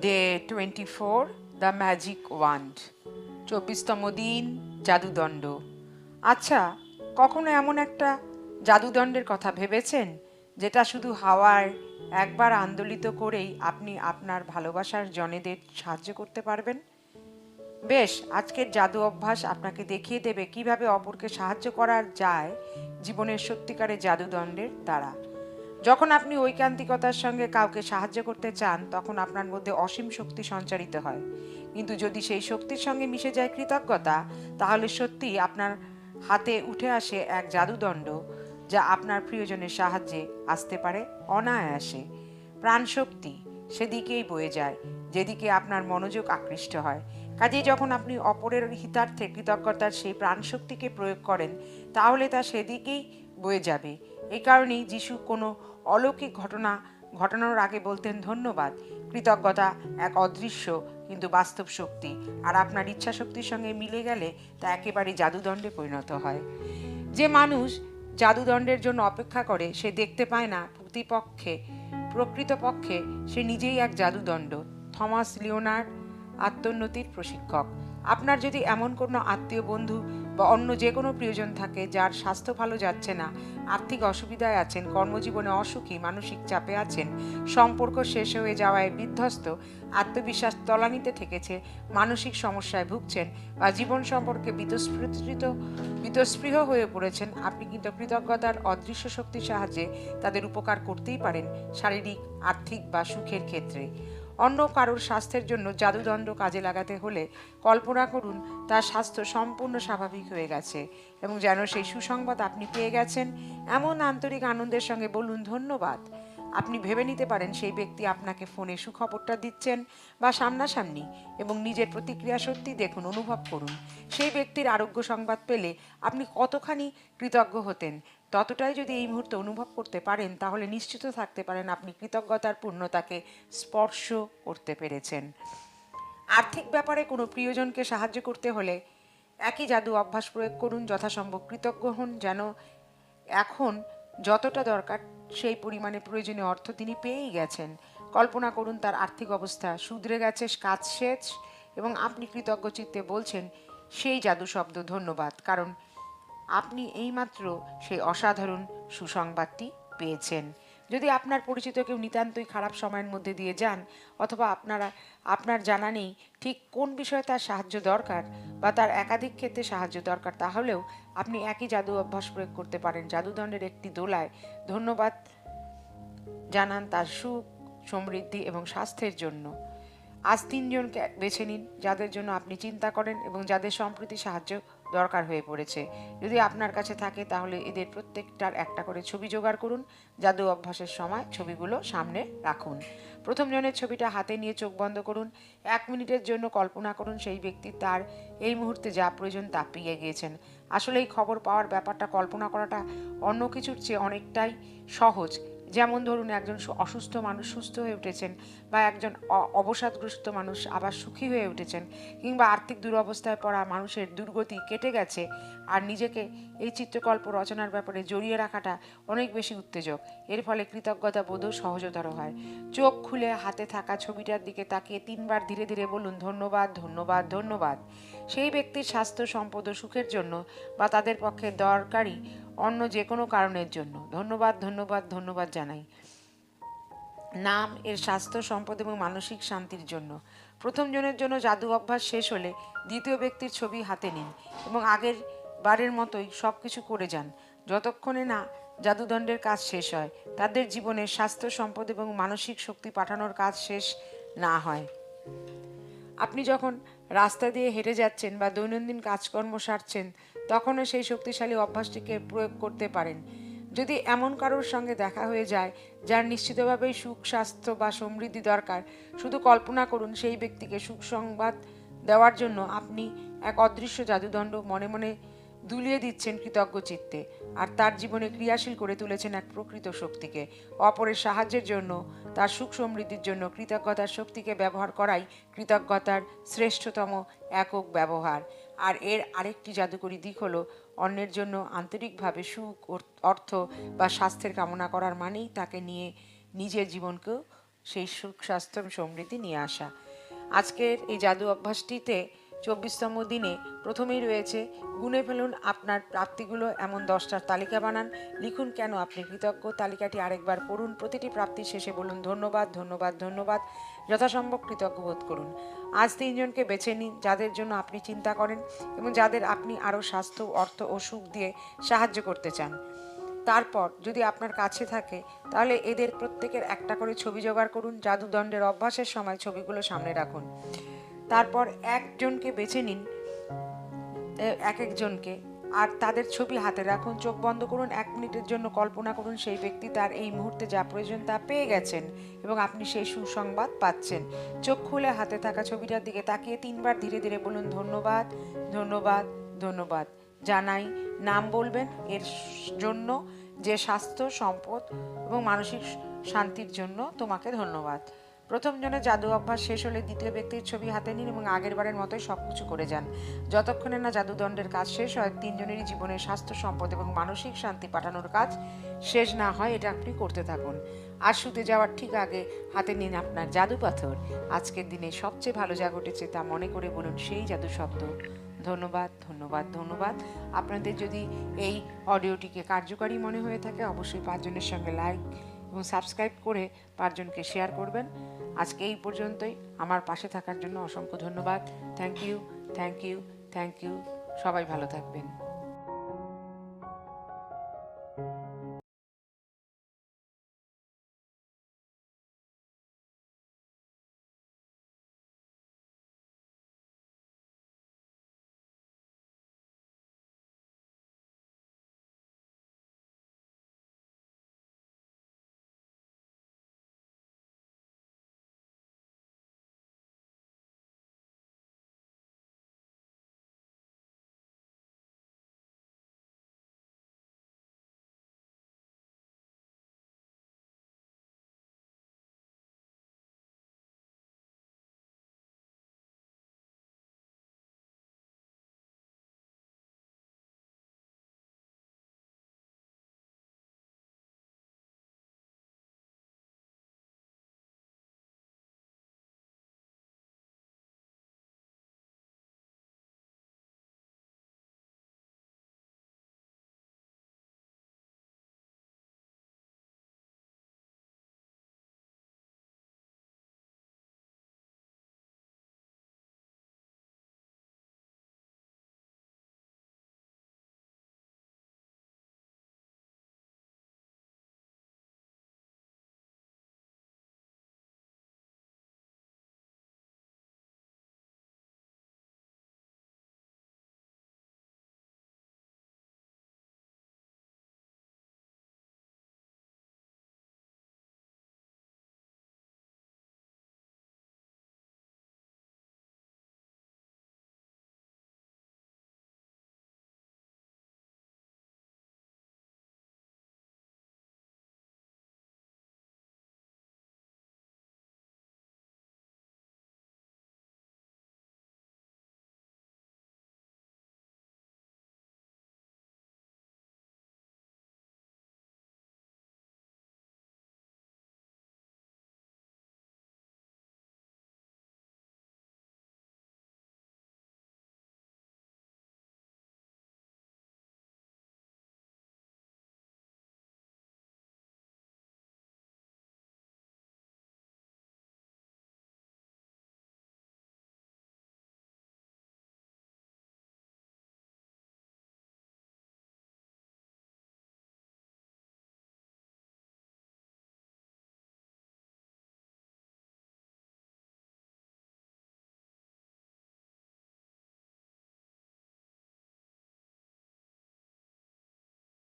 Day twenty four the magic wand চব্বিশতম দিন, জাদুদণ্ড। আচ্ছা কখনো এমন একটা জাদুদণ্ডের কথা ভেবেছেন? যেটা শুধু হাওয়ায় একবার আন্দোলিত করেই আপনি আপনার ভালোবাসার জনেদের সাহায্য করতে পারবেন? বেশ, আজকের জাদু অভ্যাস আপনাকে দেখিয়ে দেবে কীভাবে অপরকে সাহায্য করা যায় জীবনের সত্যিকারের জাদুদণ্ডের দ্বারা। যখন আপনি ঐকান্তিকতার সঙ্গে কাউকে সাহায্য করতে চান, তখন আপনার মধ্যে অসীম শক্তি সঞ্চারিত হয়। কিন্তু যদি সেই শক্তির সঙ্গে মিশে যায় কৃতজ্ঞতা, তাহলে সত্যি আপনার হাতে উঠে আসে এক জাদুদণ্ড, যা আপনার প্রিয়জনের সাহায্যে আসতে পারে, অনায়াসে। প্রাণশক্তি সেদিকেই বয়ে যায়, যেদিকে আপনার মনোযোগ আকৃষ্ট হয়। কাজেই যখন আপনি অপরের হিতার্থে কৃতজ্ঞতার সেই প্রাণশক্তিকে প্রয়োগ করেন, তাহলে তা সেদিকেই বয়ে যাবে। এই কারণেই যিশু কোনো অলৌকিক ঘটনা ঘটানোর আগে বলতেন ধন্যবাদ। কৃতজ্ঞতা এক অদৃশ্য কিন্তু বাস্তব শক্তি। আর আপনার ইচ্ছা শক্তির সঙ্গে মিলে গেলে তা একেবারে জাদুদণ্ডে পরিণত হয়। যে মানুষ জাদুদণ্ডের জন্য অপেক্ষা করে, সে দেখতে পায় না প্রতিপক্ষে, প্রকৃতপক্ষে সে নিজেই এক জাদুদণ্ড। থমাস লিওনার্ড, আত্মোন্নতির প্রশিক্ষক। আপনার যদি এমন কোনো আত্মীয় বন্ধু বা অন্য যে কোনো প্রিয়জন থাকে যার স্বাস্থ্য ভালো যাচ্ছে না, আর্থিক অসুবিধায় আছেন, কর্মজীবনে অসুখী, মানসিক চাপে আছেন, সম্পর্ক শেষ হয়ে যাওয়ায় বিধ্বস্ত, আত্মবিশ্বাস তলানিতে থেকেছে, মানসিক সমস্যায় ভুগছেন বা জীবন সম্পর্কে বিতস্পৃত বিতস্পৃহ হয়ে পড়েছেন, আপনি কিন্তু কৃতজ্ঞতার অদৃশ্য শক্তির সাহায্যে তাদের উপকার করতেই পারেন শারীরিক, আর্থিক বা সুখের ক্ষেত্রে। অন্য কারোর স্বাস্থ্যের জন্য জাদুদণ্ড কাজে লাগাতে হলে কল্পনা করুন, তার স্বাস্থ্য সম্পূর্ণ স্বাভাবিক হয়ে গেছে এবং যেন সেই সুসংবাদ আপনি পেয়ে গেছেন, এমন আন্তরিক আনন্দের সঙ্গে বলুন ধন্যবাদ। আপনি ভেবে নিতে পারেন সেই ব্যক্তি আপনাকে ফোনে সুখবরটা দিচ্ছেন বা সামনাসামনি এবং নিজের প্রতিক্রিয়া সত্যি দেখুন, অনুভব করুন। সেই ব্যক্তির আরোগ্য সংবাদ পেলে আপনি কতখানি কৃতজ্ঞ হতেন ততটাই যদি এই মুহূর্তে অনুভব করতে পারেন, তাহলে নিশ্চিত থাকতে পারেন আপনি কৃতজ্ঞতার পূর্ণতাকে স্পর্শ করতে পেরেছেন। আর্থিক ব্যাপারে কোনো প্রিয়জনকে সাহায্য করতে হলে একই জাদু অভ্যাস প্রয়োগ করুন, যথাসম্ভব কৃতজ্ঞ হন, যেন এখন যতটা দরকার সেই পরিমাণে প্রয়োজনীয় অর্থ তিনি পেয়েই গেছেন। কল্পনা করুন তার আর্থিক অবস্থা শুধরে গেছে, কাজ শেষ এবং আপনি কৃতজ্ঞ চিত্তে বলছেন, সেই জাদু শব্দ ধন্যবাদ, কারণ আপনি এইমাত্র সেই অসাধারণ সুসংবাদটি পেয়েছেন। যদি আপনার পরিচিত কেউ নিতান্তই খারাপ সময়ের মধ্যে দিয়ে যান, অথবা আপনারা, আপনার জানা নেই ঠিক কোন বিষয়ে তার সাহায্য দরকার বা তার একাধিক ক্ষেত্রে সাহায্য দরকার, তাহলেও আপনি একই জাদু অভ্যাস প্রয়োগ করতে পারেন। জাদুদণ্ডের একটি দোলায় ধন্যবাদ জানান তার সুখ, সমৃদ্ধি এবং স্বাস্থ্যের জন্য। আজ তিনজনকে বেছে নিন, যাদের জন্য আপনি চিন্তা করেন এবং যাদের সম্প্রতি সাহায্য দরকার হয়ে পড়েছে। যদি আপনার কাছে থাকে তাহলে এদের প্রত্যেকটার একটা করে ছবি জোগাড় করুন। জাদু অভ্যাসের সময় ছবিগুলো সামনে রাখুন। প্রথম জনের ছবিটা হাতে নিয়ে চোখ বন্ধ করুন। এক মিনিটের জন্য কল্পনা করুন সেই ব্যক্তি তার এই মুহূর্তে যা প্রয়োজন তা পেয়ে গিয়েছেন। আসলে এই খবর পাওয়ার ব্যাপারটা কল্পনা করাটা অন্য কিছুর চেয়ে অনেকটাই সহজ। যেমন ধরুন একজন অসুস্থ মানুষ সুস্থ হয়ে উঠেছেন। বা একজন অবসাদগ্রস্ত মানুষ আবার সুখী হয়ে উঠেছেন কিংবা আর্থিক দুরবস্থায় পড়া মানুষের দুর্গতি কেটে গেছে আর নিজেকে এই চিত্রকল্প রচনার ব্যাপারে জড়িয়ে রাখাটা অনেক বেশি উত্তেজক। এর ফলে কৃতজ্ঞতা বোধও সহজতর হয়। চোখ খুলে হাতে থাকা ছবিটার দিকে তাকিয়ে তিনবার ধীরে ধীরে বলুন, ধন্যবাদ ধন্যবাদ ধন্যবাদ। সেই ব্যক্তির স্বাস্থ্য, সম্পদ ও সুখের জন্য বা তাদের পক্ষে দরকারি অন্য যে কোনো কারণের জন্য। ধন্যবাদ ধন্যবাদ ধন্যবাদ জানাই। নাম, এর স্বাস্থ্য, সম্পদ এবং মানসিক শান্তির জন্য। প্রথম জনের জন্য জাদু অভ্যাস শেষ হলে দ্বিতীয় ব্যক্তির ছবি হাতে নিন এবং আগের বারের মতোই সব কিছু করে যান। যতক্ষণে না জাদুদণ্ডের কাজ শেষ হয়, তাদের জীবনে স্বাস্থ্য, সম্পদ এবং মানসিক শক্তি পাঠানোর কাজ শেষ না হয়। আপনি যখন রাস্তা দিয়ে হেঁটে যাচ্ছেন বা দৈনন্দিন কাজকর্ম সারছেন, তখনও সেই শক্তিশালী অভ্যাসটিকে প্রয়োগ করতে পারেন। যদি এমন কারোর সঙ্গে দেখা হয়ে যায়, যার নিশ্চিতভাবেই সুখ, স্বাস্থ্য বা সমৃদ্ধি দরকার, শুধু কল্পনা করুন সেই ব্যক্তিকে সুখ সংবাদ দেওয়ার জন্য আপনি এক অদৃশ্য জাদুদণ্ড মনে মনে দুলিয়ে দিচ্ছেন কৃতজ্ঞ চিত্তে আর তার জীবনে ক্রিয়াশীল করে তুলেছেন এক প্রকৃত শক্তিকে। অপরের সাহায্যের জন্য, তার সুখ সমৃদ্ধির জন্য কৃতজ্ঞতার শক্তিকে ব্যবহার করাই কৃতজ্ঞতার শ্রেষ্ঠতম একক ব্যবহার। আর এর আরেকটি জাদুকরী দিক হলো অন্যের জন্য আন্তরিকভাবে সুখ, অর্থ বা স্বাস্থ্যের কামনা করার মানেই তাকে নিয়ে নিজের জীবনকেও সেই সুখ, স্বাস্থ্য, সমৃদ্ধি নিয়ে আসা। আজকের এই জাদু অভ্যাসটিতে চব্বিশতম দিনে প্রথমেই রয়েছে, গুনে ফেলুন আপনার প্রাপ্তিগুলো এমন দশটার তালিকা বানান। লিখুন কেন আপনি কৃতজ্ঞ? তালিকাটি আরেকবার পড়ুন, প্রতিটি প্রাপ্তির শেষে বলুন ধন্যবাদ ধন্যবাদ ধন্যবাদ, যথাসম্ভব কৃতজ্ঞ বোধ করুন। আজ তিনজনকে বেছে নিন যাদের জন্য আপনি চিন্তা করেন এবং যাদের আপনি আরও স্বাস্থ্য, অর্থ ও সুখ দিয়ে সাহায্য করতে চান। তারপর যদি আপনার কাছে থাকে, তাহলে এদের প্রত্যেকের একটা করে ছবি জোগাড় করুন, জাদুদণ্ডের অভ্যাসের সময় ছবিগুলো সামনে রাখুন। তারপর একজনকে বেছে নিন এক একজনকে, আর তাদের ছবি হাতে রাখুন, চোখ বন্ধ করুন, এক মিনিটের জন্য কল্পনা করুন সেই ব্যক্তি তার এই মুহূর্তে যা প্রয়োজন তা পেয়ে গেছেন এবং আপনি সেই সুসংবাদ পাচ্ছেন। চোখ খুলে হাতে থাকা ছবিটার দিকে তাকিয়ে তিনবার ধীরে ধীরে বলুন, ধন্যবাদ ধন্যবাদ ধন্যবাদ। জানাই, নাম বলবেন, এর জন্য যে স্বাস্থ্য, সম্পদ এবং মানসিক শান্তির জন্য তোমাকে ধন্যবাদ। প্রথম জনের জাদু অভ্যাস শেষ হলে দ্বিতীয় ব্যক্তির ছবি হাতে নিন এবং আগের বারের মতোই সব কিছু করে যান। যতক্ষণে না জাদুদণ্ডের কাজ শেষ হয়, তিনজনেরই জীবনে স্বাস্থ্য, সম্পদ এবং মানসিক শান্তি পাঠানোর কাজ শেষ না হয়, এটা আপনি করতে থাকুন। আর শুতে যাওয়ার ঠিক আগে হাতে নিন আপনার জাদু পাথর। আজকের দিনে সবচেয়ে ভালো যা ঘটেছে তা মনে করে বলুন সেই জাদু শব্দ। ধন্যবাদ ধন্যবাদ ধন্যবাদ। আপনাদের যদি এই অডিওটিকে কার্যকারী মনে হয়ে থাকে, অবশ্যই পাঁচজনের সঙ্গে লাইক এবং সাবস্ক্রাইব করে পাঁচজনকে শেয়ার করবেন। আজকে এই পর্যন্তই। আমার পাশে থাকার জন্য অসংখ্য ধন্যবাদ। Thank you thank you thank you সবাই ভালো থাকবেন।